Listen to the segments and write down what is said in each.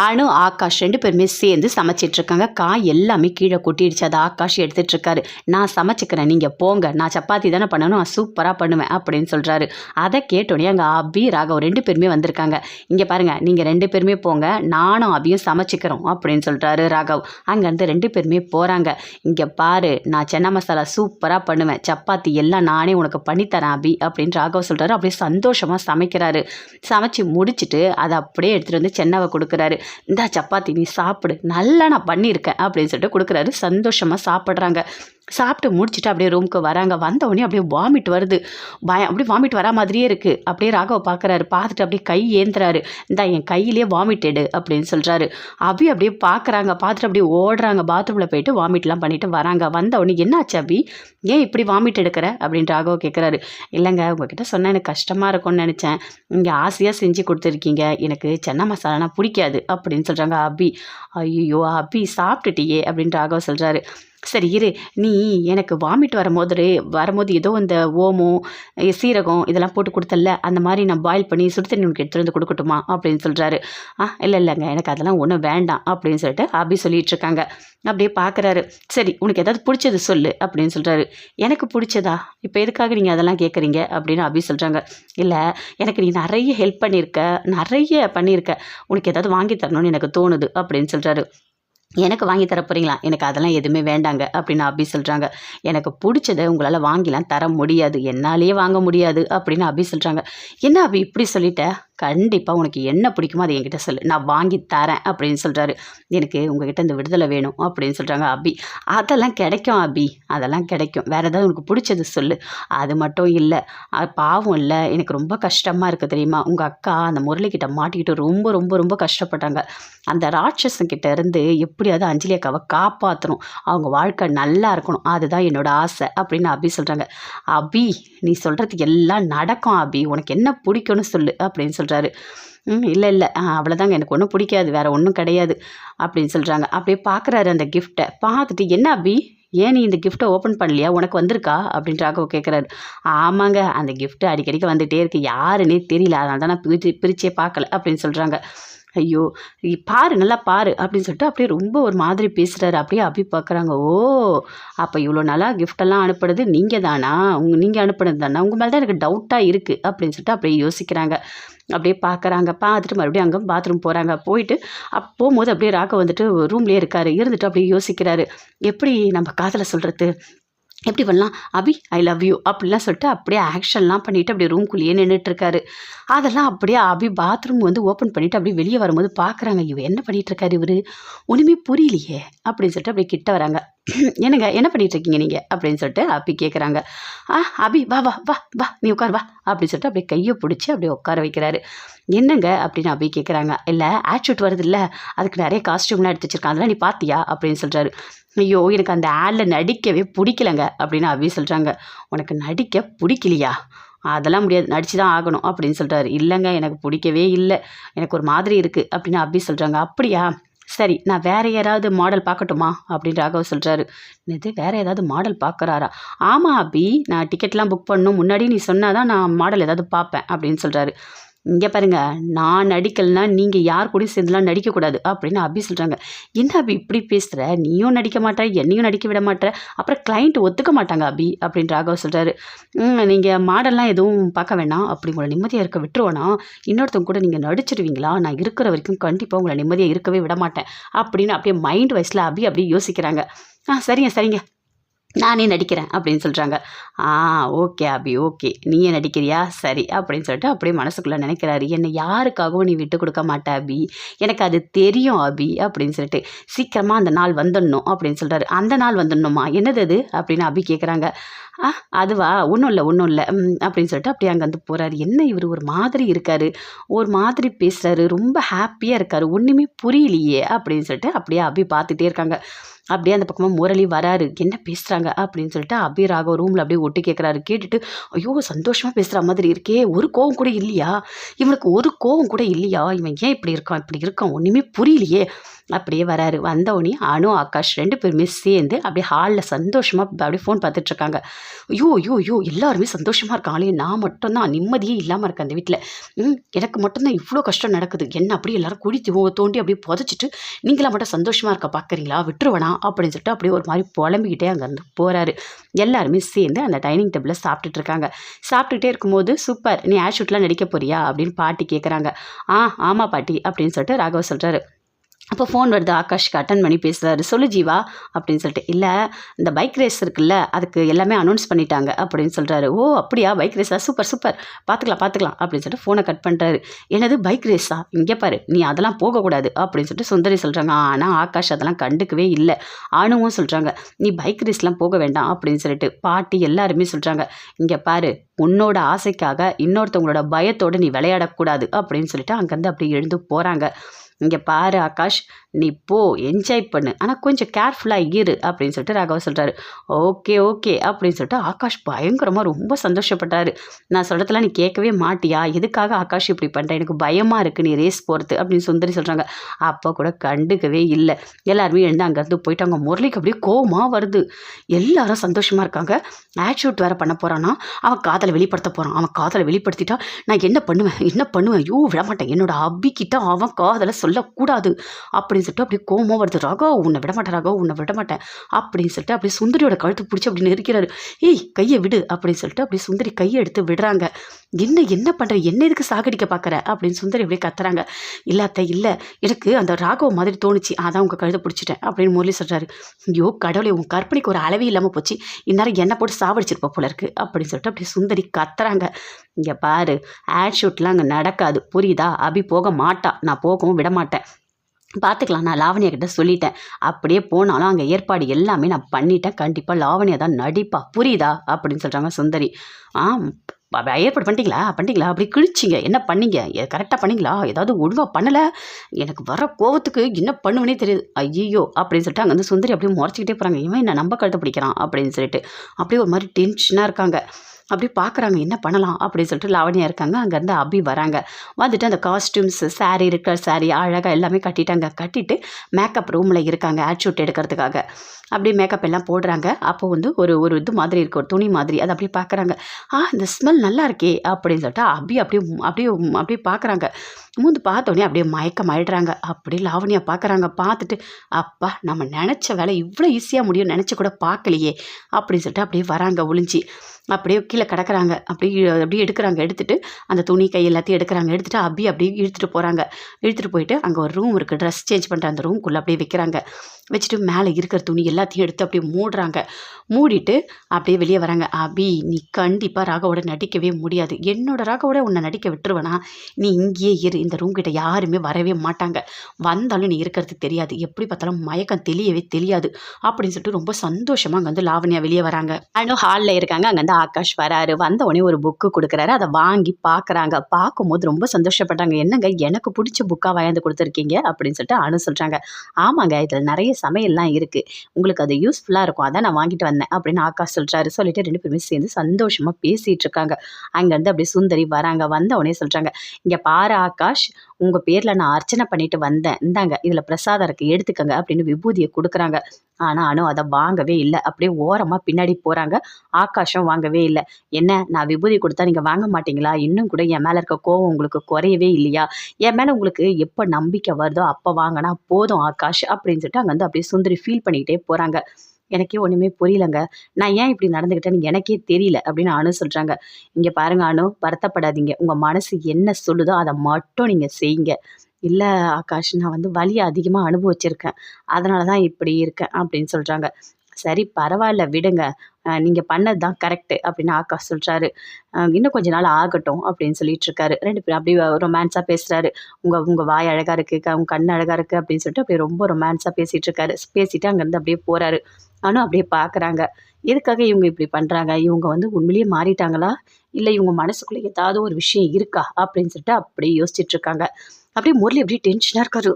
அனு ஆகாஷ் ரெண்டு பேருமே சேர்ந்து சமைச்சிட்ருக்காங்க. காய் எல்லாமே கீழே கொட்டிடுச்சு. அதை ஆகாஷ் எடுத்துட்ருக்காரு. நான் சமைச்சிக்கிறேன். நீங்கள் போங்க. நான் சப்பாத்தி தானே பண்ணணும். நான் சூப்பராக பண்ணுவேன் அப்படின்னு சொல்கிறாரு அதை கேட்டோடனே அங்கே அபி ராகவ் ரெண்டு பேருமே வந்திருக்காங்க. இங்கே பாருங்கள் நீங்கள் ரெண்டு பேருமே போங்க. நானும் அபியும் சமைச்சிக்கிறோம் அப்படின்னு சொல்கிறாரு ராகவ். அங்கேருந்து ரெண்டு பேருமே போகிறாங்க இங்கே பாரு. நான் சென்னா மசாலா சூப்பராக பண்ணுவேன். சப்பாத்தி எல்லாம் நானே உனக்கு பண்ணித்தரேன் அபி அப்படின்னு ராகவ் சொல்கிறாரு அப்படியே சந்தோஷமாக சமைக்கிறாரு. சமைச்சு முடிச்சிட்டு அதை அப்படியே எடுத்துகிட்டு வந்து சென்னாவை கொடுக்குறாரு. இந்தா சப்பாத்தி நீ சாப்பிடு நல்லா நான் பண்ணியிருக்கேன் அப்படின்னு சொல்லிட்டு கொடுக்குறாரு. சந்தோஷமாக சாப்பிட்றாங்க. சாப்பிட்டு முடிச்சுட்டு அப்படியே ரூமுக்கு வராங்க. வந்த அப்படியே வாமிட் வருது. பயம் அப்படியே வாமிட் வரா மாதிரியே இருக்குது அப்படியே ராகவ பார்க்குறாரு பார்த்துட்டு அப்படியே கை ஏந்துறாரு. இந்தா என் கையிலே வாமிட் எடு அப்படின்னு சொல்கிறாரு அபி அப்படியே பார்க்குறாங்க பார்த்துட்டு அப்படியே ஓடுறாங்க. பாத்ரூமில் போயிட்டு வாமிட்லாம் பண்ணிட்டு வராங்க. வந்த என்னாச்சு அபி? ஏன் இப்படி வாமிட் எடுக்கிற? அப்படின்னு ராகவ கேட்குறாரு இல்லைங்க உங்ககிட்ட சொன்னால் எனக்கு கஷ்டமாக இருக்கும்னு நினச்சேன். இங்கே ஆசையாக செஞ்சு கொடுத்துருக்கீங்க. எனக்கு சென்னை மசாலானா பிடிக்காது அப்படின்னு சொல்கிறாங்க அபி. ஐயோ அபி சாப்பிட்டுட்டியே அப்படின்னு ராகவ் சொல்கிறாரு சரி இரு. நீ எனக்கு வாமிட் வரும்போது வரும்போது ஏதோ இந்த ஓமம் சீரகம் இதெல்லாம் போட்டு கொடுத்தல அந்த மாதிரி நான் பாயில் பண்ணி சுடு தண்ணி உனக்கு எடுத்துகிட்டு வந்து கொடுக்கட்டுமா அப்படின்னு சொல்கிறாரு ஆ இல்லை இல்லைங்க எனக்கு அதெல்லாம் ஒன்றும் வேண்டாம் அப்படின்னு சொல்லிட்டு அபி சொல்லிட்டு இருக்காங்க. அப்படியே பார்க்குறாரு சரி உனக்கு ஏதாவது பிடிச்சது சொல்லு அப்படின்னு சொல்கிறாரு எனக்கு பிடிச்சதா? இப்போ எதுக்காக நீங்கள் அதெல்லாம் கேட்குறீங்க அப்படின்னு அபி சொல்கிறாங்க இல்லை எனக்கு நீ நிறைய ஹெல்ப் பண்ணியிருக்க நிறைய பண்ணியிருக்க உனக்கு ஏதாவது வாங்கி தரணும்னு எனக்கு தோணுது அப்படின்னு சொல்கிறாரு எனக்கு வாங்கி தர போகிறீங்களா எனக்கு அதெல்லாம் எதுவுமே வேண்டாங்க அப்படின்னு அபி சொல்கிறாங்க எனக்கு பிடிச்சதை உங்களால் வாங்கிலாம் தர முடியாது. என்னாலேயே வாங்க முடியாது அப்படின்னு அபி சொல்கிறாங்க என்ன அபி இப்படி சொல்லிட்ட? கண்டிப்பாக உனக்கு என்ன பிடிக்குமோ அதை என்கிட்ட சொல்லு. நான் வாங்கி தரேன் அப்படின்னு சொல்கிறாரு எனக்கு உங்ககிட்ட இந்த விடுதலை வேணும் அப்படின்னு சொல்கிறாங்க அபி. அதெல்லாம் கிடைக்கும் அபி. அதெல்லாம் கிடைக்கும். வேறு ஏதாவது உனக்கு பிடிச்சது சொல்லு. அது மட்டும் இல்லை. அது பாவம் இல்லை. எனக்கு ரொம்ப கஷ்டமாக இருக்குது தெரியுமா? உங்கள் அக்கா அந்த முரளிக்கிட்ட மாட்டிக்கிட்டு ரொம்ப ரொம்ப ரொம்ப கஷ்டப்பட்டாங்க. அந்த ராட்சசன் இருந்து எப்படி எப்படியாவது அஞ்சலி அக்காவை காப்பாற்றணும் அவங்க வாழ்க்கை நல்லா இருக்கணும். அதுதான் என்னோட ஆசை அப்படின்னு அபி சொல்கிறாங்க அபி நீ சொல்கிறது எல்லாம் நடக்கும் அபி. உனக்கு என்ன பிடிக்கும்னு சொல்லு அப்படின்னு சொல்கிறாரு ம் இல்லை இல்லை. அவ்வளோதாங்க எனக்கு ஒன்றும் பிடிக்காது. வேறு ஒன்றும் கிடையாது அப்படின்னு சொல்கிறாங்க அப்படியே பார்க்குறாரு அந்த கிஃப்ட்டை பார்த்துட்டு என்ன அபி? ஏன் நீ இந்த கிஃப்ட்டை ஓப்பன் பண்ணலையா? உனக்கு வந்திருக்கா? அப்படின்னு ராகவ் கேட்குறாரு ஆமாங்க. அந்த கிஃப்ட்டு அடிக்கடிக்கு வந்துகிட்டே இருக்கு. யாருன்னே தெரியல. அதனால தான் நான் பிரிச்சு பிரிச்சே பார்க்கல. அப்படின்னு சொல்கிறாங்க ஐயோ பாரு நல்லா பாரு அப்படின்னு சொல்லிட்டு அப்படியே ரொம்ப ஒரு மாதிரி பேசுகிறாரு அப்படியே அப்படி பார்க்குறாங்க ஓ அப்போ இவ்வளோ நாளாக கிஃப்டெல்லாம் அனுப்புனது நீங்கள் தானா? உங்கள் நீங்கள் அனுப்புனது தானா? உங்கள் மேலே தான் எனக்கு டவுட்டாக இருக்குது அப்படின்னு சொல்லிட்டு அப்படியே யோசிக்கிறாங்க. அப்படியே பார்க்குறாங்க பார்த்துட்டு மறுபடியும் அங்கே பாத்ரூம் போகிறாங்க போயிட்டு அப் போகும்போது அப்படியே ராக வந்துட்டு ரூம்லேயே இருக்காரு. இருந்துட்டு அப்படியே யோசிக்கிறாரு. எப்படி நம்ம காதலை சொல்கிறது எப்படி பண்ணலாம்? அபி ஐ லவ் யூ அப்படிலாம் சொல்லிட்டு அப்படியே ஆக்ஷன்லாம் பண்ணிவிட்டு அப்படியே ரூம்குள்ளேயே நின்றுட்டுருக்காரு அதெல்லாம் அப்படியே அபி பாத்ரூம் வந்து ஓப்பன் பண்ணிவிட்டு அப்படியே வெளியே வரும்போது பார்க்குறாங்க. இவர் என்ன பண்ணிகிட்ருக்காரு இவர்? இவரு ஒன்றுமே புரியலையே அப்படின்னு சொல்லிட்டு அப்படியே கிட்ட வராங்க. என்னங்க என்ன பண்ணிகிட்ருக்கீங்க நீங்கள் அப்படின்னு சொல்லிட்டு அபி கேட்குறாங்க ஆ அபி வா வா வா வா நீ உட்கார் வா அப்படின்னு சொல்லிட்டு அப்படியே கையை பிடிச்சி அப்படியே உட்கார வைக்கிறாரு. என்னங்க? அப்படின்னு அபி கேட்குறாங்க இல்லை ஆட்ஷூட் வருது இல்லை. அதுக்கு நிறைய காஸ்ட்யூம்லாம் எடுத்து வச்சிருக்காங்க அதெல்லாம் நீ பார்த்தியா? அப்படின்னு சொல்கிறாரு ஐயோ எனக்கு அந்த ஆடில் நடிக்கவே பிடிக்கலங்க அப்படின்னு அபி சொல்கிறாங்க உனக்கு நடிக்க பிடிக்கலையா? அதெல்லாம் முடியாது நடிச்சு தான் ஆகணும் அப்படின்னு சொல்கிறாரு இல்லைங்க எனக்கு பிடிக்கவே இல்லை. எனக்கு ஒரு மாதிரி இருக்குது அப்படின்னு அபி சொல்கிறாங்க அப்படியா? சரி நான் வேற யாராவது மாடல் பார்க்கட்டுமா? அப்படின்னு ராகவ் சொல்கிறாரு இது வேறு ஏதாவது மாடல் பார்க்குறாரா? ஆமாம் அபி நான் டிக்கெட்லாம் புக் பண்ணணும். முன்னாடி நீ சொன்னாதான் நான் மாடல் ஏதாவது பார்ப்பேன் அப்படின்னு சொல்கிறாரு இங்கே பாருங்க நான் நடிக்கலைன்னா நீங்கள் யார் கூடயும் சேர்ந்துலாம் நடிக்கக்கூடாது அப்படின்னு அபி சொல்கிறாங்க என்ன அபி இப்படி பேசுகிற நீயும் நடிக்க மாட்டா என்னையும் நடிக்க விட மாட்டேற அப்புறம் கிளைண்ட் ஒத்துக்க மாட்டாங்க அபி அப்படின்னு ராகவ் சொல்கிறாரு நீங்கள் மாடல்லாம் எதுவும் பார்க்க வேணாம். அப்படி உங்களை நிம்மதியாக இருக்க விட்டுருவோனா இன்னொருத்தவங்க கூட நீங்கள் நடிச்சிடுவீங்களா நான் இருக்கிற வரைக்கும் கண்டிப்பாக உங்களை நிம்மதியாக இருக்கவே விட மாட்டேன் அப்படின்னு அப்படியே மைண்ட் வைஸில் அபி அப்படியே யோசிக்கிறாங்க. ஆ சரிங்க சரிங்க. நானே நடிக்கிறேன் அப்படின்னு சொல்கிறாங்க ஆ ஓகே அபி ஓகே. நீயே நடிக்கிறியா? சரி அப்படின்னு சொல்லிட்டு அப்படியே மனசுக்குள்ளே நினைக்கிறாரு. என்னை யாருக்காகவும் நீ விட்டு கொடுக்க மாட்ட அபி. எனக்கு அது தெரியும் அபி அப்படின்னு சொல்லிட்டு சீக்கிரமாக அந்த நாள் வந்துடணும் அப்படின்னு சொல்கிறாரு அந்த நாள் வந்துடணுமா? என்னது அது? அப்படின்னு அபி கேட்குறாங்க ஆ அதுவா? ஒன்றும் இல்லை ஒன்றும் இல்லை. ம், அப்படின்னு சொல்லிட்டு அப்படியே அங்கே வந்து போகிறாரு என்ன இவர்? ஒரு மாதிரி இருக்காரு. ஒரு மாதிரி பேசுகிறாரு ரொம்ப ஹாப்பியாக இருக்காரு. ஒன்றுமே புரியலையே அப்படின்னு சொல்லிட்டு அப்படியே அபி பார்த்துட்டே இருக்காங்க. அப்படியே அந்த பக்கமாக முரளி வராரு. என்ன பேசுகிறாங்க அப்படின்னு சொல்லிட்டு அபி ராகவ் ரூமில் அப்படியே ஒட்டி கேட்குறாரு கேட்டுட்டு ஐயோ சந்தோஷமாக பேசுகிற மாதிரி இருக்கே. ஒரு கோவம் கூட இல்லையா? இவனுக்கு ஒரு கோவம் கூட இல்லையா? இவன் ஏன் இப்படி இருக்கான்? இப்படி இருக்கான். ஒன்றுமே புரியலையே. அப்படியே வராரு. வந்தவொடனே அனு ஆகாஷ் ரெண்டு பேருமே சேர்ந்து அப்படியே ஹாலில் சந்தோஷமாக அப்படியே ஃபோன் பார்த்துட்ருக்காங்க. ஐயோ ஐயோ ஐயோ எல்லாருமே சந்தோஷமாக இருக்காங்களே. நான் மட்டும்தான் நிம்மதியே இல்லாமல் இருக்கேன் அந்த வீட்டில் ம் எனக்கு மட்டும்தான் இவ்வளோ கஷ்டம் நடக்குது. என்ன அப்படியே எல்லாரும் குடி தோண்டி அப்படியே புதைச்சிட்டு நீங்களாம் மட்டும் சந்தோஷமாக இருக்க பார்க்குறீங்களா விட்டுருவனா? அப்படின்னு சொல்லிட்டு அப்படியே ஒரு மாதிரி புலம்பிக்கிட்டே அங்கேருந்து போகிறாரு எல்லாருமே சேர்ந்து அந்த டைனிங் டேபிளில் சாப்பிட்டுட்டு இருக்காங்க சாப்பிட்டுட்டே இருக்கும்போது சூப்பர் நீ ஆஷூட்லாம் நடிக்க போறியா? அப்படின்னு பாட்டி கேட்குறாங்க ஆ ஆமாம் பாட்டி அப்படின்னு சொல்லிட்டு ராகவ சொல்கிறாரு அப்போ ஃபோன் வருது ஆகாஷ்க்கு அட்டன் பண்ணி பேசுகிறாரு சொல்லு ஜீவா அப்படின்னு சொல்லிட்டு. இல்லை இந்த பைக் ரேஸ் இருக்குல்ல அதுக்கு எல்லாமே அனௌன்ஸ் பண்ணிட்டாங்க அப்படின்னு சொல்கிறாரு ஓ அப்படியா? பைக் ரேஸா சூப்பர் சூப்பர் பார்த்துக்கலாம் பார்த்துக்கலாம் அப்படின்னு சொல்லிட்டு ஃபோனை கட் பண்ணுறாரு என்னது பைக் ரேஸா இங்கே பாரு நீ அதெல்லாம் போகக்கூடாது அப்படின்னு சொல்லிட்டு சுந்தரி சொல்கிறாங்க ஆனால் ஆகாஷ் அதெல்லாம் கண்டுக்கவே இல்லை. ஆணுவும் சொல்கிறாங்க நீ பைக் ரேஸ்லாம் போக வேண்டாம் அப்படின்னு சொல்லிட்டு. பாட்டி எல்லாருமே சொல்கிறாங்க இங்கே பாரு உன்னோட ஆசைக்காக இன்னொருத்தவங்களோட பயத்தோடு நீ விளையாடக்கூடாது அப்படின்னு சொல்லிட்டு அங்கேருந்து அப்படி எழுந்து போகிறாங்க இங்கே பாரு ஆகாஷ் நீ போ என்ஜாய் பண்ணு. ஆனால் கொஞ்சம் கேர்ஃபுல்லாக இரு அப்படின்னு சொல்லிட்டு ராகவ சொல்கிறாரு ஓகே ஓகே அப்படின்னு சொல்லிட்டு ஆகாஷ் பயங்கரமாக ரொம்ப சந்தோஷப்பட்டாரு. நான் சொல்கிறதெல்லாம் நீ கேட்கவே மாட்டியா? எதுக்காக ஆகாஷ் இப்படி பண்ணுற எனக்கு பயமாக இருக்குது நீ ரேஸ் போகிறது அப்படின்னு சுந்தரி சொல்கிறாங்க அப்போ கூட கண்டுக்கவே இல்லை. எல்லாருமே எழுந்து அங்கேருந்து போயிட்டு அவங்க முரளிக்கு அப்படியே கோவமாக வருது. எல்லாரும் சந்தோஷமாக இருக்காங்க. ஆட்சூட் வேறு பண்ண போகிறான்னா அவன் காதலை வெளிப்படுத்த போகிறான் அவன் காதலை வெளிப்படுத்திட்டா நான் என்ன பண்ணுவேன்? என்ன பண்ணுவேன்? ஐயோ விடமாட்டேன். என்னோட அபிக்கிட்ட அவன் காதலை சொல்லக்கூடாது. அப்படின்னு சொல்லிட்டு அப்படியே கோமம் வருது. ராகோ உன்னை விடமாட்டேன் ராகோ உன்னை விடமாட்டேன் அப்படின்னு சொல்லிட்டு அப்படியே சுந்தரியோட கழுத்து பிடிச்சி அப்படி நெருக்கிறாரு ஏய் கையை விடு அப்படின்னு சொல்லிட்டு அப்படியே சுந்தரி கையை எடுத்து விடுறாங்க. என்ன என்ன பண்ணுற என்ன எதுக்கு சாகடிக்க பார்க்குற அப்படின்னு சுந்தரி அப்படியே கத்துறாங்க. இல்லாத்த இல்லை. எனக்கு அந்த ராகவ மாதிரி தோணுச்சு. அதான் உங்கள் கழுத்தை பிடிச்சிட்டேன் அப்படின்னு முரளி சொல்கிறாரு ஐயோ கடவுளே உன் கற்பனைக்கு ஒரு அளவே இல்லாமல் போச்சு. இந்நேரம் என்ன போட்டு சாவடிச்சிருப்ப போல இருக்கு அப்படின்னு சொல்லிட்டு அப்படியே சுந்தரி கத்துறாங்க. இங்கே பாரு ஆட் ஷூட்லாம் அங்கே நடக்காது. புரியுதா? அபி போக மாட்டா. நான் போகவும் விட மாட்டேன். பார்த்துக்கலாம் நான் லாவணியா கிட்ட சொல்லிட்டேன். அப்படியே போனாலும் அங்கே ஏற்பாடு எல்லாமே நான் பண்ணிட்டேன். கண்டிப்பாக லாவணியா தான் நடிப்பா. புரியுதா? அப்படின்னு சொல்கிறாங்க சுந்தரி. ஆ ஏற்பாடு பண்ணிட்டீங்களா? பண்ணிட்டீங்களா? அப்படி கிழிச்சிங்க. என்ன பண்ணீங்க? கரெக்டாக பண்ணீங்களா? ஏதாவது ஒழுங்காக பண்ணலை? எனக்கு வர கோவத்துக்கு என்ன பண்ணுவேனே தெரியுது. ஐயோ அப்படின்னு சொல்லிட்டு அங்கே வந்து சுந்தரி அப்படியே முறைச்சிக்கிட்டே போகிறாங்க இவன் என்ன நம்ப கழுத்தை பிடிக்கிறான்? அப்படின்னு சொல்லிட்டு. அப்படியே ஒரு மாதிரி டென்ஷனாக இருக்காங்க. அப்படி பார்க்குறாங்க என்ன பண்ணலாம் அப்படின்னு சொல்லிட்டு லாவணியா இருக்காங்க. அங்கேருந்து அபி வராங்க. வந்துட்டு அந்த காஸ்டியூம்ஸ் saree இருக்கிற saree அழகாக எல்லாமே கட்டிட்டாங்க கட்டிட்டு மேக்கப் ரூமில் இருக்காங்க ஆட் ஷூட் எடுக்கிறதுக்காக. அப்படியே மேக்கப் எல்லாம் போடுறாங்க. அப்போ வந்து ஒரு ஒரு இது மாதிரி இருக்கு ஒரு துணி மாதிரி. அதை அப்படியே பார்க்குறாங்க ஆ இந்த ஸ்மெல் நல்லா இருக்கே அப்படின்னு சொல்லிட்டு அபி அப்படியே அப்படியே அப்படியே பார்க்குறாங்க மூந்து பார்த்தோன்னே அப்படியே மயக்கம் ஆயிடுறாங்க அப்படியே லாவணியா பார்க்குறாங்க பார்த்துட்டு அப்பா நம்ம நினச்ச வேலை இவ்வளோ ஈஸியாக முடியும் நினச்சி கூட பார்க்கலையே அப்படின்னு சொல்லிட்டு அப்படியே வராங்க ஒளிஞ்சி. அப்படியே கீழே கிடக்குறாங்க. அப்படியே அப்படியே எடுக்கிறாங்க. எடுத்துகிட்டு அந்த துணி கை எல்லாத்தையும் எடுக்கிறாங்க. எடுத்துகிட்டு அப்படியே அப்படியே இழுத்துட்டு போகிறாங்க இழுத்துட்டு போயிட்டு அங்கே ஒரு ரூம் இருக்குது ட்ரெஸ் சேஞ்ச் பண்ணுற அந்த ரூம்குள்ளே அப்படியே வைக்கிறாங்க. வச்சுட்டு மேலே இருக்கிற துணி எல்லாத்தையும் எடுத்து அப்படியே மூடுறாங்க. மூடிட்டு அப்படியே வெளியே வராங்க. அபி நீ கண்டிப்பாக ராகவோட நடிக்கவே முடியாது. என்னோட ராகவோட உன்னை நடிக்க விட்டுருவேனா? நீ இங்கேயே இரு. இந்த ரூம் கிட்ட யாருமே வரவே மாட்டாங்க. வந்தாலும் நீ இருக்கிறது தெரியாது. எப்படி பார்த்தாலும் மயக்கம் தெளியவே தெரியாது அப்படின்னு சொல்லிட்டு ரொம்ப சந்தோஷமாக அங்கே வந்து லாவண்யா வெளியே வராங்க. அண்ட் ஹாலில் இருக்காங்க. அங்கே வந்து ஆகாஷ் வராரு. வந்த உடனே ஒரு புக்கு கொடுக்குறாரு. அதை வாங்கி பார்க்குறாங்க. பார்க்கும்போது ரொம்ப சந்தோஷப்பட்டாங்க. என்னங்க எனக்கு பிடிச்ச புக்காக வாங்கி கொடுத்துருக்கீங்க அப்படின்னு சொல்லிட்டு அனு சொல்கிறாங்க ஆமாங்க இதில் நிறைய சமையல்லாம் இருக்குது உங்களுக்கு அது யூஸ்ஃபுல்லாக இருக்கும். அதான் நான் வாங்கிட்டு வந்தேன் அப்படின்னு ஆகாஷ் சொல்கிறாரு சொல்லிட்டு ரெண்டு பேருமே சேர்ந்து சந்தோஷமாக பேசிகிட்டு இருக்காங்க. அங்கேருந்து அப்படியே சுந்தரி வராங்க. வந்த உடனே சொல்கிறாங்க இங்கே பாரு ஆகாஷ் உங்கள் பேரில் நான் அர்ச்சனை பண்ணிட்டு வந்தேன். இந்தாங்க இதில் பிரசாதம் இருக்குது எடுத்துக்கங்க அப்படின்னு விபூதியை கொடுக்குறாங்க. ஆனால் அனு அதை வாங்கவே இல்லை. அப்படியே ஓரமாக பின்னாடி போகிறாங்க ஆகாஷம் வாங்கவே இல்லை. என்ன நான் விபூதி கொடுத்தா நீங்கள் வாங்க மாட்டீங்களா? இன்னும் கூட என் மேலே இருக்க கோவம் உங்களுக்கு குறையவே இல்லையா? என் மேலே உங்களுக்கு எப்போ நம்பிக்கை வருதோ அப்போ வாங்கினா போதும் ஆகாஷ் அப்படின்னு சொல்லிட்டு அங்கே வந்து அப்படியே சுந்தரி ஃபீல் பண்ணிக்கிட்டே போகிறாங்க எனக்கே ஒன்றுமே புரியலங்க. நான் ஏன் இப்படி நடந்துக்கிட்டேன்னு எனக்கே தெரியல அப்படின்னு அனு சொல்கிறாங்க இங்கே பாருங்க அனு வருத்தப்படாதீங்க. உங்கள் மனசு என்ன சொல்லுதோ அதை மட்டும் நீங்கள் செய்யுங்க. இல்லை ஆகாஷ் நான் வந்து வலியை அதிகமாக அனுபவிச்சிருக்கேன். அதனால தான் இப்படி இருக்கேன் அப்படின்னு சொல்கிறாங்க சரி பரவாயில்ல விடுங்க. நீங்கள் பண்ணது தான் கரெக்டு அப்படின்னு ஆகாஷ் சொல்கிறாரு இன்னும் கொஞ்ச நாள் ஆகட்டும் அப்படின்னு சொல்லிட்டு இருக்காரு. ரெண்டு பேரும் அப்படியே ரொமான்ஸாக பேசுகிறாரு உங்கள் உங்கள் வாய் அழகாக இருக்குது உங்கள் கண் அழகாக இருக்குது அப்படின்னு சொல்லிட்டு அப்படியே ரொம்ப ரொமான்ஸாக பேசிகிட்டு இருக்காரு. பேசிட்டு அங்கேருந்து அப்படியே போகிறாரு ஆனால் அப்படியே பார்க்குறாங்க எதுக்காக இவங்க இப்படி பண்ணுறாங்க இவங்க வந்து உண்மையிலேயே மாறிட்டாங்களா? இல்லை இவங்க மனசுக்குள்ளே ஏதாவது ஒரு விஷயம் இருக்கா? அப்படின்னு சொல்லிட்டு அப்படியே யோசிச்சுட்டு இருக்காங்க. அப்படியே முரளி அப்படியே டென்ஷனாக இருக்காரு.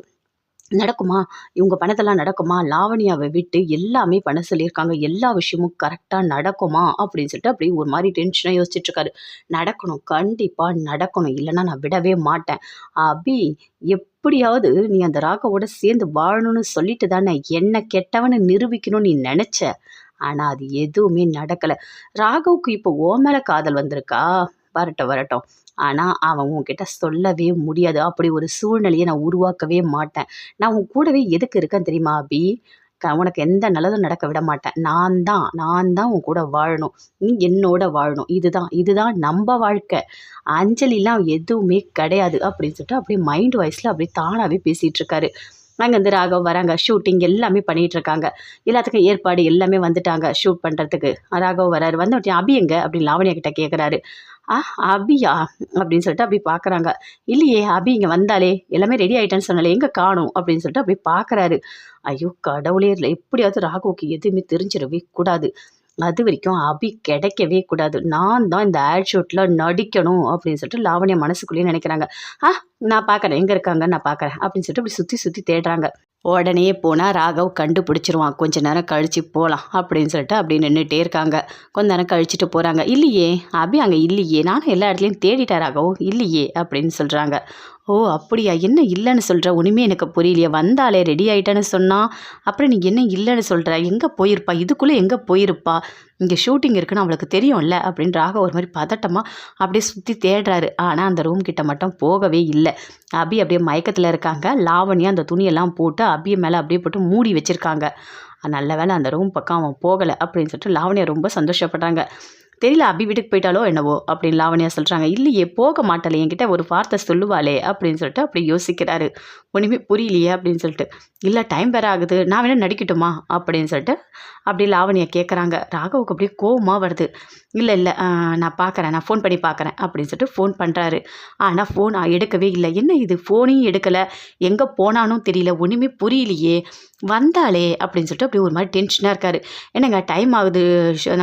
நடக்குமா? இவங்க பணத்தெல்லாம் நடக்குமா? லாவணியாவை விட்டு எல்லாமே பண்ண சொல்லியிருக்காங்க. எல்லா விஷயமும் கரெக்டாக நடக்குமா? அப்படின்னு சொல்லிட்டு அப்படி ஒரு மாதிரி டென்ஷனாக யோசிச்சுட்டு இருக்காரு. நடக்கணும் கண்டிப்பாக நடக்கணும். இல்லைன்னா நான் விடவே மாட்டேன். அபி எப்படியாவது நீ அந்த ராகவோட சேர்ந்து வாழணும்னு சொல்லிட்டு தானே? என்ன கெட்டவனை நிரூபிக்கணும்னு நீ நினச்ச. ஆனால் அது எதுவுமே நடக்கலை. ராகவுக்கு இப்போ ஓ மேலே காதல் வந்திருக்கா? வரட்டும் வரட்டும். ஆனால் அவன் உன்கிட்ட சொல்லவே முடியாது. அப்படி ஒரு சூழ்நிலையை நான் உருவாக்கவே மாட்டேன். நான் உன் கூடவே எதுக்கு இருக்கேன் தெரியுமா அபி? க உனக்கு எந்த நல்லதும் நடக்க விட மாட்டேன். நான் தான் நான் தான் உன் கூட வாழணும். நீ என்னோட வாழணும். இதுதான் இதுதான் நம்ம வாழ்க்கை. அஞ்சலிலாம் எதுவுமே கிடையாது. அப்படின்னு சொல்லிட்டு அப்படியே மைண்ட் வாய்ஸில் அப்படியே தானாகவே பேசிகிட்டு இருக்காரு. அங்கேருந்து ராகவ் வராங்க. ஷூட்டிங் எல்லாமே பண்ணிகிட்டு இருக்காங்க எல்லாத்துக்கும் ஏற்பாடு எல்லாமே வந்துட்டாங்க ஷூட் பண்ணுறதுக்கு ராகவ் வராரு. வந்து அபி எங்க? அப்படின்னு லாவணியா கிட்ட கேட்குறாரு ஆ அபியா? அப்படின்னு சொல்லிட்டு அப்படி பார்க்குறாங்க இல்லையே அபி இங்கே வந்தாலே எல்லாமே ரெடி ஆகிட்டேன்னு சொன்னாலே எங்கே காணும்? அப்படின்னு சொல்லிட்டு அப்படி பார்க்குறாரு ஐயோ கடவுளே இல்லை எப்படியாவது ராகவுக்கு எதுவுமே தெரிஞ்சிடவே கூடாது. அது வரைக்கும் அபி கிடைக்கவே கூடாது. நான் தான் இந்த ஆட் ஷூட்டில் நடிக்கணும். அப்படின்னு சொல்லிட்டு லாவணியா மனசுக்குள்ளேயே நினைக்கிறாங்க. ஆ நான் பார்க்குறேன். எங்கே இருக்காங்க நான் பார்க்குறேன். அப்படின்னு சொல்லிட்டு அப்படி சுற்றி சுற்றி தேடுறாங்க. உடனே போனால் ராகவ் கண்டுபிடிச்சிருவான். கொஞ்ச நேரம் கழித்து போகலாம் அப்படின்னு சொல்லிட்டு அப்படி நின்றுட்டே இருக்காங்க. கொஞ்ச நேரம் கழிச்சிட்டு போகிறாங்க இல்லையே அபி அங்கே இல்லையே. நானும் எல்லா இடத்துலையும் தேடிட்டேன் ராகவ். இல்லையே அப்படின்னு சொல்கிறாங்க ஓ அப்படியா? என்ன இல்லைன்னு சொல்கிற ஒன்றுமே எனக்கு புரியலையே. வந்தாலே ரெடி ஆகிட்டேன்னு சொன்னால் அப்புறம் நீ என்ன இல்லைன்னு சொல்கிற எங்கே போயிருப்பா? இதுக்குள்ளே எங்கே போயிருப்பா? இங்கே ஷூட்டிங் இருக்குன்னு அவளுக்கு தெரியும்ல அப்படின்னு ராக ஒரு மாதிரி பதட்டமாக அப்படியே சுற்றி தேடுறாரு. ஆனால் அந்த ரூம் கிட்ட மட்டும் போகவே இல்லை. அபி அப்படியே மயக்கத்தில் இருக்காங்க. லாவணியாக அந்த துணியெல்லாம் போட்டு அபியை மேலே அப்படியே போட்டு மூடி வச்சுருக்காங்க. நல்ல வேலை அந்த ரூம் பக்கம் அவன் போகலை அப்படின்னு சொல்லிட்டு லாவணியா ரொம்ப சந்தோஷப்படுறாங்க தெரியல அபி வீட்டுக்கு போயிட்டாலோ என்னவோ அப்படின்னு லாவணியா சொல்கிறாங்க இல்லையே போக மாட்டாளே என்கிட்ட ஒரு வார்த்தை சொல்லுவாளே அப்படின்னு சொல்லிட்டு அப்படி யோசிக்கிறாரு. ஒன்றுமே புரியலையே அப்படின்னு சொல்லிட்டு இல்லை டைம் வேற ஆகுது நான் வேணால் நடிக்கட்டுமா? அப்படின்னு சொல்லிட்டு அப்படி லாவணியா கேட்குறாங்க ராகவுக்கு அப்படியே கோவமாக வருது. இல்லை இல்லை நான் பார்க்குறேன் நான் ஃபோன் பண்ணி பார்க்குறேன் அப்படின்னு சொல்லிட்டு ஃபோன் பண்ணுறாரு ஆனால் ஃபோன் எடுக்கவே இல்லை. என்ன இது? ஃபோனையும் எடுக்கலை. எங்கே போனானும் தெரியல. ஒன்றுமே புரியலையே. வந்தாலே அப்படின்னு சொல்லிட்டு அப்படி ஒரு மாதிரி டென்ஷனாக இருக்கார். என்னங்க டைம் ஆகுது.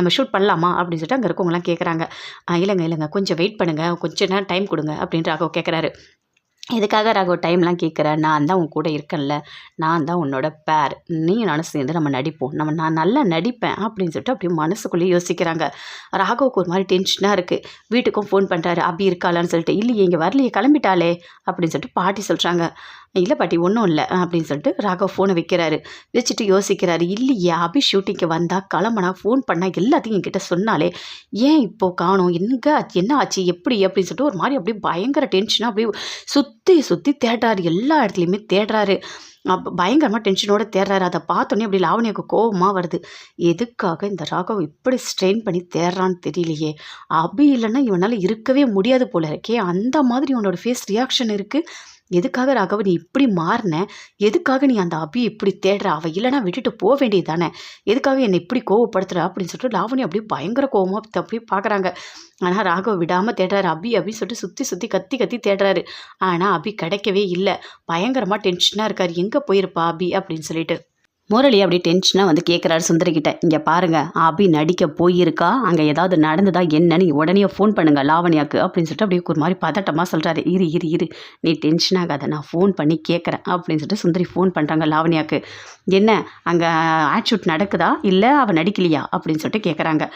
நம்ம ஷூட் பண்ணலாமா? அப்படின்னு சொல்லிட்டு அங்கே இருக்கவங்களாம் கேட்குறாங்க இல்லைங்க இல்லைங்க. கொஞ்சம் வெயிட் பண்ணுங்கள் கொஞ்சம் நேரம் டைம் கொடுங்க அப்படின்ற ராகவ் கேட்குறாரு எதுக்காக ராகவ் டைம்லாம் கேட்குற நான் தான் உன் கூட இருக்கேன்ல. நான் தான் உன்னோட பேர் நீ நானும் சேர்ந்து நம்ம நடிப்போம். நம்ம நான் நல்லா நடிப்பேன் அப்படின்னு சொல்லிட்டு அப்படியே மனசுக்குள்ளேயே யோசிக்கிறாங்க. ராகவுக்கு ஒரு மாதிரி டென்ஷனாக இருக்குது வீட்டுக்கும் ஃபோன் பண்ணுறாரு அப்படி இருக்காளான்னு சொல்லிட்டு இல்லையே இங்கே வரலையே கிளம்பிட்டாளே அப்படின்னு சொல்லிட்டு பாட்டி சொல்கிறாங்க இல்லை பாட்டி ஒன்றும் இல்லை அப்படின்னு சொல்லிட்டு ராகவ் ஃபோனை வைக்கிறாரு. வச்சுட்டு யோசிக்கிறாரு இல்லையே அபி ஷூட்டிங்க்கு வந்தால் கிளம்புனா ஃபோன் பண்ணால் எல்லாத்தையும் என்கிட்ட சொன்னாலே ஏன் இப்போது காணும்? எங்கே ஆச்சு? என்ன ஆச்சு? எப்படி? அப்படின்னு சொல்லிட்டு ஒரு மாதிரி அப்படியே பயங்கர டென்ஷனாக அப்படியே சுற்றி சுற்றி தேடுறாரு. எல்லா இடத்துலையுமே தேடுறாரு. அப்போ பயங்கரமாக டென்ஷனோட தேடுறாரு. அதை பார்த்தோன்னே அப்படி லாவணியாவுக்கு கோபமாக வருது. எதுக்காக இந்த ராகவ் இப்படி ஸ்ட்ரெயின் பண்ணி தேடுறான்னு தெரியலையே. அபி இல்லைன்னா இவனால் இருக்கவே முடியாது போல இருக்கே. அந்த மாதிரி இவனோட ஃபேஸ் ரியாக்ஷன் இருக்குது எதுக்காக ராகவ நீ இப்படி மாறின? எதுக்காக நீ அந்த அபியை இப்படி தேடுற? அவள் இல்லைனா விட்டுட்டு போக வேண்டியது தானே எதுக்காக என்னை இப்படி கோவப்படுத்துற? அப்படின்னு சொல்லிட்டு லாவணி அப்படியே பயங்கர கோவமாக அப்படியே பார்க்குறாங்க ஆனால் ராகவ விடாமல் தேடுறாரு. அபி அப்படின்னு சொல்லிட்டு சுற்றி சுற்றி கத்தி கத்தி தேடுறாரு. ஆனால் அபி கிடைக்கவே இல்லை. பயங்கரமாக டென்ஷனாக இருக்கார். எங்கே போயிருப்பா அபி? அப்படின்னு சொல்லிட்டு. முரளி அப்படி டென்ஷனாக வந்து கேட்குறாரு சுந்தரிக்கிட்ட இங்கே பாருங்கள் அபி நடிக்க போயிருக்கா? அங்கே ஏதாவது நடந்ததா என்னன்னு உடனே ஃபோன் பண்ணுங்க லாவணியாக்கு அப்படின்னு சொல்லிட்டு அப்படியே ஒரு மாதிரி பதட்டமாக சொல்கிறாரு இரு இரு இரு நீ டென்ஷன் ஆகாத நான் ஃபோன் பண்ணி கேட்குறேன் அப்படின்னு சொல்லிட்டு சுந்தரி ஃபோன் பண்ணுறாங்க லாவணியாக்கு. என்ன அங்கே ஆட் ஷூட் நடக்குதா? இல்லை அவள் நடிக்கலையா? அப்படின்னு சொல்லிட்டு கேட்குறாங்க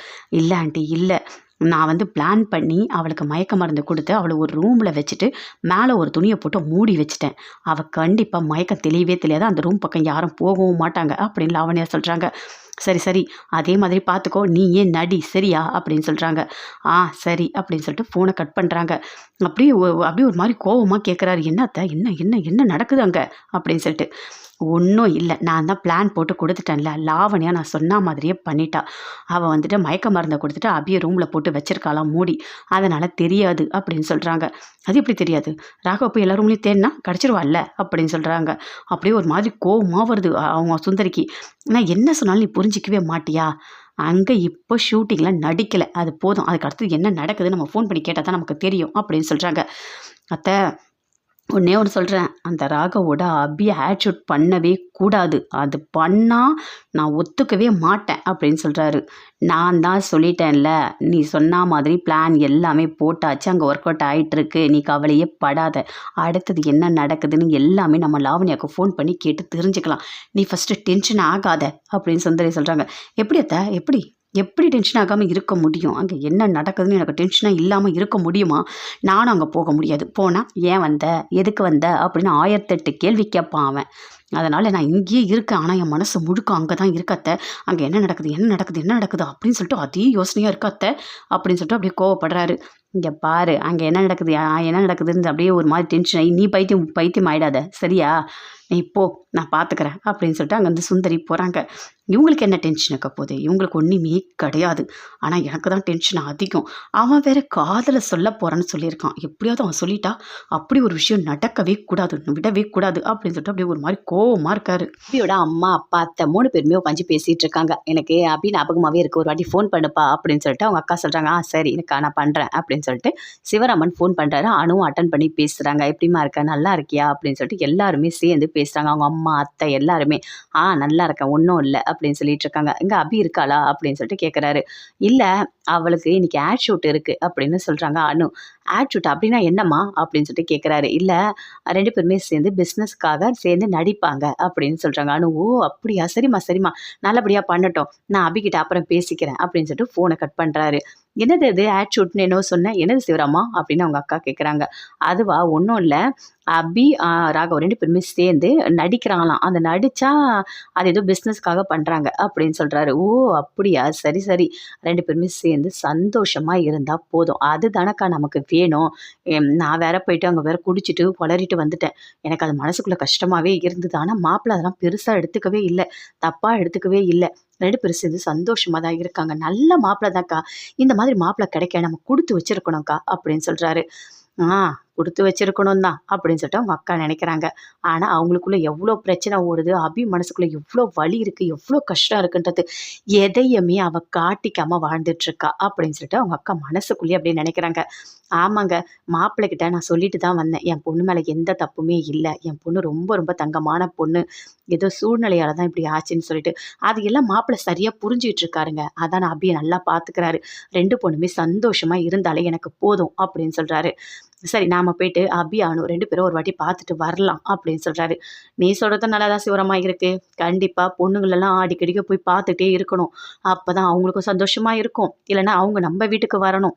இல்லை ஆண்டி இல்லை. நான் வந்து பிளான் பண்ணி அவளுக்கு மயக்க மருந்து கொடுத்து அவளை ஒரு ரூமில் வச்சுட்டு மேலே ஒரு துணியை போட்டு மூடி வச்சுட்டேன். அவள் கண்டிப்பாக மயக்கம் தெளியவே தெரியாது. அந்த ரூம் பக்கம் யாரும் போகவும் மாட்டாங்க அப்படின்னு லாவணியா சொல்கிறாங்க சரி சரி அதே மாதிரி பார்த்துக்கோ நீ ஏன் நடி? சரியா? அப்படின்னு சொல்கிறாங்க ஆ சரி அப்படின்னு சொல்லிட்டு ஃபோனை கட் பண்ணுறாங்க அப்படியே அப்படியே ஒரு மாதிரி கோவமாக கேட்குறாரு என்னத்த? என்ன என்ன என்ன நடக்குது அங்கே? அப்படின்னு சொல்லிட்டு ஒன்றும் இல்லை. நான் தான் பிளான் போட்டு கொடுத்துட்டேன்ல. லாவணியாக நான் சொன்ன மாதிரியே பண்ணிட்டா. அவள் வந்துட்டு மயக்க மருந்தை கொடுத்துட்டு அபியை ரூமில் போட்டு வச்சிருக்காளாம் மூடி. அதனால் தெரியாது அப்படின்னு சொல்கிறாங்க அது எப்படி தெரியாது? ராகவ போய் எல்லா ரூம்லேயும் தேடினா கிடச்சிருவாள்ல அப்படின்னு சொல்கிறாங்க அப்படியே ஒரு மாதிரி கோவமாக வருது அவங்க சுந்தரிக்கு. நான் என்ன சொன்னாலும் நீ புரிஞ்சிக்கவே மாட்டியா? அங்கே இப்போ ஷூட்டிங்கில் நடிக்கலை. அது போதும். அதுக்கு அடுத்தது என்ன நடக்குது நம்ம ஃபோன் பண்ணி கேட்டால் தான் நமக்கு தெரியும். அப்படின்னு சொல்கிறாங்க அத்தை ஒன்றே ஒன்று சொல்கிறேன் அந்த ராகவோட அபியை ஆட்ஷூட் பண்ணவே கூடாது. அது பண்ணால் நான் ஒத்துக்கவே மாட்டேன் அப்படின்னு சொல்கிறாரு நான் தான் சொல்லிட்டேன்ல நீ சொன்ன மாதிரி பிளான் எல்லாமே போட்டாச்சு. அங்கே ஒர்க் அவுட் ஆகிட்டுருக்கு நீ கவலையே படாத. அடுத்தது என்ன நடக்குதுன்னு எல்லாமே நம்ம லாவணியாக்கு ஃபோன் பண்ணி கேட்டு தெரிஞ்சுக்கலாம். நீ ஃபஸ்ட்டு டென்ஷன் ஆகாத அப்படின்னு சுந்தரி சொல்கிறாங்க எப்படி அத்தை? எப்படி? எப்படி டென்ஷன் ஆகாமல் இருக்க முடியும்? அங்கே என்ன நடக்குதுன்னு எனக்கு டென்ஷனாக இல்லாமல் இருக்க முடியுமா? நானும் அங்கே போக முடியாது. போனால் ஏன் வந்த? எதுக்கு வந்த? அப்படின்னு ஆயிரத்தெட்டு கேள்வி கேட்பான் அவன். அதனால் நான் இங்கேயே இருக்கேன். ஆனால் என் மனசு முழுக்க அங்கே தான் இருக்கத்த அங்கே என்ன நடக்குது? என்ன நடக்குது? என்ன நடக்குது? அப்படின்னு சொல்லிட்டு அதே யோசனையாக இருக்காத்த அப்படின்னு சொல்லிட்டு அப்படியே கோவப்படுறாரு. இங்கே பாரு அங்கே என்ன நடக்குது? என்ன நடக்குதுன்னு அப்படியே ஒரு மாதிரி டென்ஷன் ஆகி நீ பைத்தியம் பைத்தியம் ஆகிடாத சரியா? நீ போ நான் பார்த்துக்கிறேன் அப்படின்னு சொல்லிட்டு அங்கேருந்து சுந்தரி போகிறாங்க இவங்களுக்கு என்ன டென்ஷன் இருக்க போகுது? இவங்களுக்கு ஒன்றுமே கிடையாது. ஆனால் எனக்கு தான் டென்ஷன் அதிகம். அவன் வேற காதலை சொல்ல போகிறான்னு சொல்லியிருக்கான். எப்படியாவது அவன் சொல்லிட்டா அப்படி ஒரு விஷயம் நடக்கவே கூடாது விடவே கூடாது அப்படின்னு சொல்லிட்டு அப்படியே ஒரு மாதிரி கோவமாக இருக்காரு. அபியோட அம்மா அப்பா அத்தை மூணு பேருமே உட்காந்து பேசிகிட்டு இருக்காங்க. எனக்கு அபி ஞாபகமாகவே இருக்குது ஒரு வாட்டி ஃபோன் பண்ணுப்பா அப்படின்னு சொல்லிட்டு அவங்க அக்கா சொல்கிறாங்க ஆ சரி எனக்கு நான் பண்ணுறேன் அப்படின்னு சொல்லிட்டு சிவராமன் ஃபோன் பண்ணுறாரு அனுவும் அட்டன் பண்ணி பேசுகிறாங்க எப்படிமா இருக்க? நல்லா இருக்கியா? அப்படின்னு சொல்லிட்டு எல்லாருமே சேர்ந்து பேசுகிறாங்க அவங்க அம்மா அத்தை எல்லாருமே ஆ நல்லா இருக்கேன். ஒன்றும் இல்லை. அப்படின்னு சொல்லிட்டு இருக்காங்க. இங்கே அபி இருக்காளா? அப்படின்னு சொல்லிட்டு கேட்குறாரு இல்லை அவளுக்கு இன்னைக்கு ஆட் ஷூட் இருக்குது அப்படின்னு சொல்கிறாங்க அனு. ஆட் ஷூட் அப்படின்னா என்னம்மா? அப்படின்னு சொல்லிட்டு கேட்குறாரு இல்லை ரெண்டு பேருமே சேர்ந்து பிஸ்னஸ்க்காக சேர்ந்து நடிப்பாங்க. அப்படின்னு சொல்கிறாங்க அனு. ஓ அப்படியா? சரிம்மா சரிம்மா. நல்லபடியாக பண்ணட்டும். நான் அபிகிட்ட அப்புறம் பேசிக்கிறேன். அப்படின்னு சொல்லிட்டு ஃபோனை கட் பண்ணுறாரு என்னது இது? ஆட் ஷூட்னு என்னவோ சொன்னேன். என்னது சிவராமா? அப்படின்னு அவங்க அக்கா கேட்குறாங்க அதுவா ஒன்றும் இல்லை. அபி ராகவ் ரெண்டு பேருமே சேர்ந்து நடிக்கிறாங்களாம். அந்த நடித்தா அது ஏதோ பிஸ்னஸ்க்காக பண்ணுறாங்க அப்படின்னு சொல்கிறாரு ஓ அப்படியா? சரி சரி. ரெண்டு பேருமே சேர்ந்து சந்தோஷமாக இருந்தால் போதும். அதுதானக்கா நமக்கு வேணும். நான் வேற போயிட்டு அங்கே வேற குடிச்சிட்டு வளரிட்டு வந்துட்டேன். எனக்கு அது மனசுக்குள்ளே கஷ்டமாகவே இருந்தது. ஆனால் மாப்பிள்ளை அதெல்லாம் பெருசாக எடுத்துக்கவே இல்லை. தப்பாக எடுத்துக்கவே இல்லை. ரெண்டு பேரும் சேர்ந்து சந்தோஷமாக தான் இருக்காங்க. நல்ல மாப்பிள்ளை தான்க்கா. இந்த மாதிரி மாப்பிள்ளை கிடைக்க நம்ம கொடுத்து வச்சுருக்கணும்க்கா அப்படின்னு சொல்கிறாரு ஆ கொடுத்து வச்சிருக்கணும் தான் அப்படின்னு சொல்லிட்டு அவங்க அக்கா நினைக்கிறாங்க. ஆனால் அவங்களுக்குள்ள எவ்வளோ பிரச்சனை ஓடுது அபி மனசுக்குள்ளே எவ்வளோ வலி இருக்குது எவ்வளோ கஷ்டம் இருக்குன்றது எதையுமே அவள் காட்டிக்காமல் வாழ்ந்துட்டு இருக்கா அப்படின்னு சொல்லிட்டு அவங்க அக்கா மனசுக்குள்ளேயே அப்படியே நினைக்கிறாங்க. ஆமாங்க மாப்பிள்ளைகிட்ட நான் சொல்லிட்டு தான் வந்தேன். என் பொண்ணு மேலே எந்த தப்புமே இல்லை. என் பொண்ணு ரொம்ப ரொம்ப தங்கமான பொண்ணு. ஏதோ சூழ்நிலையால் தான் இப்படி ஆச்சுன்னு சொல்லிட்டு. அது எல்லாம் மாப்பிள்ளை சரியாக புரிஞ்சுக்கிட்டு இருக்காருங்க அதான் நான் அபியை நல்லா பார்த்துக்கிறாரு ரெண்டு பொண்ணுமே சந்தோஷமாக இருந்தாலே எனக்கு போதும் அப்படின்னு சொல்கிறாரு சரி நாம போயிட்டு அபி அனு ரெண்டு பேரும் ஒரு வாட்டி பார்த்துட்டு வரலாம் அப்படின்னு சொல்கிறாரு நீ சொல்கிறது நல்லா தான் சிவரமாக இருக்குது கண்டிப்பாக பொண்ணுங்களெல்லாம் அடிக்கடிக்க போய் பார்த்துட்டே இருக்கணும். அப்போ தான் அவங்களுக்கும் சந்தோஷமாக இருக்கும். இல்லைன்னா அவங்க நம்ம வீட்டுக்கு வரணும்.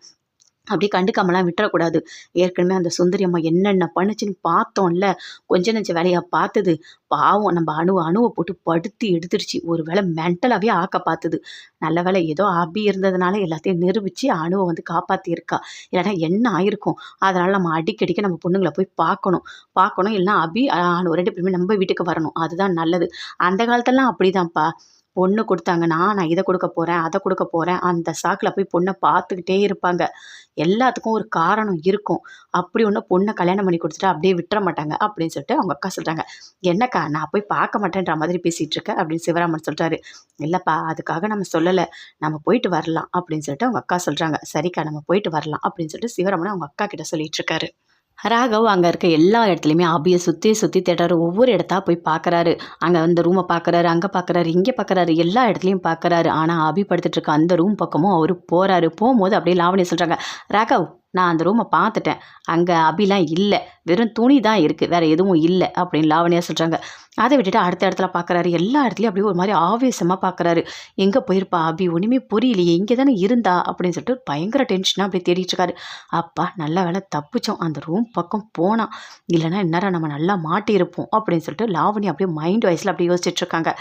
அப்படி கண்டுக்காமலாம் விட்டுறக்கூடாது. ஏற்கனவே அந்த சுந்தரி அம்மா என்னென்ன பண்ணுச்சுன்னு பார்த்தோம்ல. கொஞ்ச நெஞ்ச வேலையாக பார்த்தது. பாவம் நம்ம அணு அணுவை போட்டு படுத்தி எடுத்துருச்சு ஒரு வேளை மென்டலாகவே ஆக்க பார்த்தது. நல்ல வேலை ஏதோ அபி இருந்ததுனால எல்லாத்தையும் நிரூபித்து அணுவை வந்து காப்பாற்றியிருக்கா இல்லைன்னா என்ன ஆயிருக்கும்? அதனால் நம்ம அடிக்கடிக்க நம்ம பொண்ணுங்களை போய் பார்க்கணும். பார்க்கணும் இல்லைன்னா அபி அணு ரெண்டு பேருமே நம்ம வீட்டுக்கு வரணும். அதுதான் நல்லது. அந்த காலத்தெல்லாம் அப்படிதான்ப்பா. பொண்ணு கொடுத்தாங்கன்னா நான் இதை கொடுக்க போகிறேன் அதை கொடுக்க போகிறேன் அந்த சாக்கில் போய் பொண்ணை பார்த்துக்கிட்டே இருப்பாங்க. எல்லாத்துக்கும் ஒரு காரணம் இருக்கும். அப்படி ஒன்று பொண்ணை கல்யாணம் பண்ணி கொடுத்துட்டு அப்படியே விட்டுற மாட்டாங்க அப்படின்னு சொல்லிட்டு அவங்க அக்கா சொல்கிறாங்க என்னக்கா நான் போய் பார்க்க மாட்டேன்ற மாதிரி பேசிகிட்டு இருக்கேன் அப்படின்னு சிவராமன் சொல்கிறாரு இல்லைப்பா அதுக்காக நம்ம சொல்லலை. நம்ம போயிட்டு வரலாம் அப்படின்னு சொல்லிட்டு அவங்க அக்கா சொல்கிறாங்க சரிக்கா நம்ம போயிட்டு வரலாம் அப்படின்னு சொல்லிட்டு சிவராமன் அவங்க அக்கா கிட்ட சொல்லிட்டு இருக்காரு. ராகவ் அங்கே இருக்க எல்லா இடத்துலையுமே அபியை சுற்றி சுற்றி தேடுறாரு ஒவ்வொரு இடத்தா போய் பார்க்குறாரு அங்கே அந்த ரூமை பார்க்குறாரு அங்கே பார்க்குறாரு இங்கே பார்க்குறாரு எல்லா இடத்துலையும் பார்க்குறாரு ஆனால் அபி படுத்துட்டு இருக்க அந்த ரூம் பக்கமும் அவர் போகிறாரு போகும்போது அப்படியே லாவணி சொல்கிறாங்க ராகவ் நான் அந்த ரூமை பார்த்துட்டேன். அங்கே அபிலாம் இல்லை. வெறும் துணி தான் இருக்குது வேறு எதுவும் இல்லை அப்படின்னு லாவணியாக சொல்கிறாங்க அதை விட்டுட்டு அடுத்த இடத்துல பார்க்குறாரு. எல்லா இடத்துலையும் அப்படியே ஒரு மாதிரி ஆவேசமாக பார்க்குறாரு. எங்கே போயிருப்பா அபி? ஒன்றுமே புரியலையே. இங்கே தானே இருந்தா? அப்படின்னு சொல்லிட்டு பயங்கர டென்ஷனாக அப்படி தேடிட்டு இருக்காரு. அப்பா நல்ல வேலை தப்பிச்சோம். அந்த ரூம் பக்கம் போனான் இல்லைன்னா இந்நேரம் நம்ம நல்லா மாட்டியிருப்போம் அப்படின்னு சொல்லிட்டு லாவணி அப்படியே மைண்ட் வைஸில் அப்படியே யோசிச்சுட்ருக்காங்க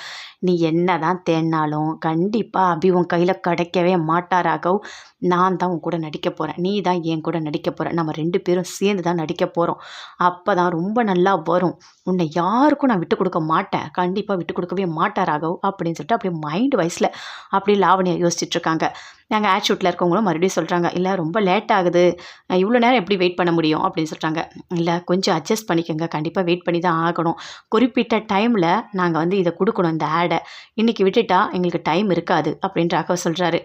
நீ என்ன தான் தேடினாலும் கண்டிப்பாக அபி உன் கையில் கிடைக்கவே மாட்டா ராகவ். நான் தான் உன் கூட நடிக்க போகிறேன் நீ தான் என் கூட நடிக்க போகிற நம்ம ரெண்டு பேரும் சேர்ந்து தான் நடிக்க போகிறோம் அப்போ தான் ரொம்ப நல்லா வரும். உன்னை யாருக்கும் நான் விட்டு கொடுக்க மாட்டேன். கண்டிப்பாக விட்டு கொடுக்கவே மாட்டேன் ராகவ் அப்படின்னு சொல்லிட்டு அப்படியே மைண்ட் வயசில் அப்படியே லாவணியாக யோசிச்சுட்டு இருக்காங்க. நாங்கள் ஆட்ஷூட்டில் இருக்கவங்களும் மறுபடியும் சொல்கிறாங்க இல்லை ரொம்ப லேட் ஆகுது. இவ்வளோ நேரம் எப்படி வெயிட் பண்ண முடியும்? அப்படின்னு சொல்கிறாங்க இல்லை கொஞ்சம் அட்ஜஸ்ட் பண்ணிக்கோங்க. கண்டிப்பாக வெயிட் பண்ணி தான் ஆகணும். குறிப்பிட்ட டைமில் நாங்கள் வந்து இதை கொடுக்கணும் இந்த ஆடை இன்றைக்கி விட்டுட்டா எங்களுக்கு டைம் இருக்காது. அப்படின்னு ராகவ் சொல்கிறாரு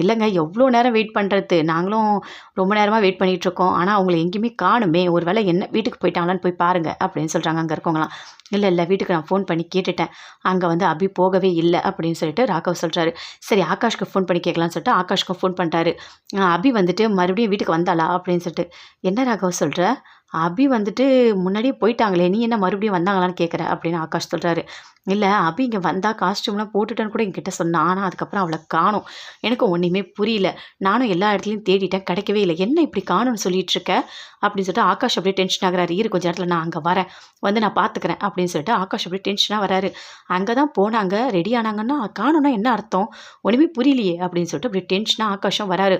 இல்லைங்க எவ்வளோ நேரம் வெயிட் பண்ணுறது நாங்களும் ரொம்ப நேரமாக வெயிட் பண்ணிகிட்டு இருக்கோம். ஆனால் அவங்கள எங்கேயுமே காணுமே. ஒரு வேளை என்ன வீட்டுக்கு போயிட்டாங்களான்னு போய் பாருங்கள் அப்படின்னு சொல்கிறாங்க அங்கே இருக்கோம் இருக்கவங்களாம் இல்லை இல்லை வீட்டுக்கு நான் ஃபோன் பண்ணி கேட்டுட்டேன். அங்கே வந்து அபி போகவே இல்லை அப்படின்னு சொல்லிட்டு ராகவ் சொல்கிறாரு சரி ஆகாஷ்க்கு ஃபோன் பண்ணி கேட்கலான்னு சொல்லிட்டு ஆகாஷ்க்கு ஃபோன் பண்ணிட்டாரு அபி வந்துட்டு மறுபடியும் வீட்டுக்கு வந்தாளா? அப்படின்னு சொல்லிட்டு. என்ன ராகவ் சொல்கிற அபி வந்துட்டு முன்னாடியே போயிட்டாங்களே நீ என்ன மறுபடியும் வந்தாங்களான்னு கேட்குற அப்படின்னு ஆகாஷ் சொல்கிறாரு இல்லை அபி இங்கே வந்தால் காஸ்டியூம்லாம் போட்டுட்டேன்னு கூட என்கிட்ட சொன்னான் ஆனால் அதுக்கப்புறம் அவளை காணும். எனக்கு ஒன்றுமே புரியல. நானும் எல்லா இடத்துலையும் தேடிட்டேன் கிடைக்கவே இல்லை. என்ன இப்படி காணும்னு சொல்லிட்டு இருக்க? அப்படின்னு சொல்லிட்டு ஆகாஷ் அப்படியே டென்ஷன் ஆகிறாரு. இரு கொஞ்சம் இடத்துல நான் அங்கே வரேன். வந்து நான் பார்த்துக்கிறேன் அப்படின்னு சொல்லிட்டு ஆகாஷ் அப்படியே டென்ஷனாக வராரு. அங்கே தான் போனாங்க ரெடி ஆனாங்கன்னா காணும்னா என்ன அர்த்தம்? ஒன்றுமே புரியலையே அப்படின்னு சொல்லிட்டு அப்படியே டென்ஷனாக ஆகாஷம் வராரு.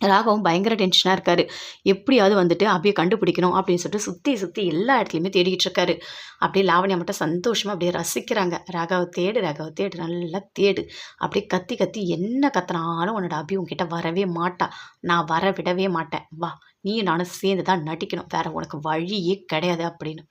ராகவும் பயங்கர டென்ஷனாக இருக்காரு. எப்படியாவது வந்துட்டு அப்படியே கண்டுபிடிக்கணும் அப்படின்னு சொல்லிட்டு சுற்றி சுற்றி எல்லா இடத்துலையுமே தேடிக்கிட்டு இருக்காரு. அப்படியே லாவணியா மட்டும் சந்தோஷமாக அப்படியே ரசிக்கிறாங்க. ராகாவை தேடு ராகாவை தேடு நல்லா தேடு. அப்படியே கத்தி கத்தி என்ன கத்துனாலும் உன்னோட அபி உங்ககிட்ட வரவே மாட்டா. நான் வர விடவே மாட்டேன். வா நீ நானும் சேர்ந்து தான் நடிக்கணும். வேற உனக்கு வழியே கிடையாது அப்படின்னு.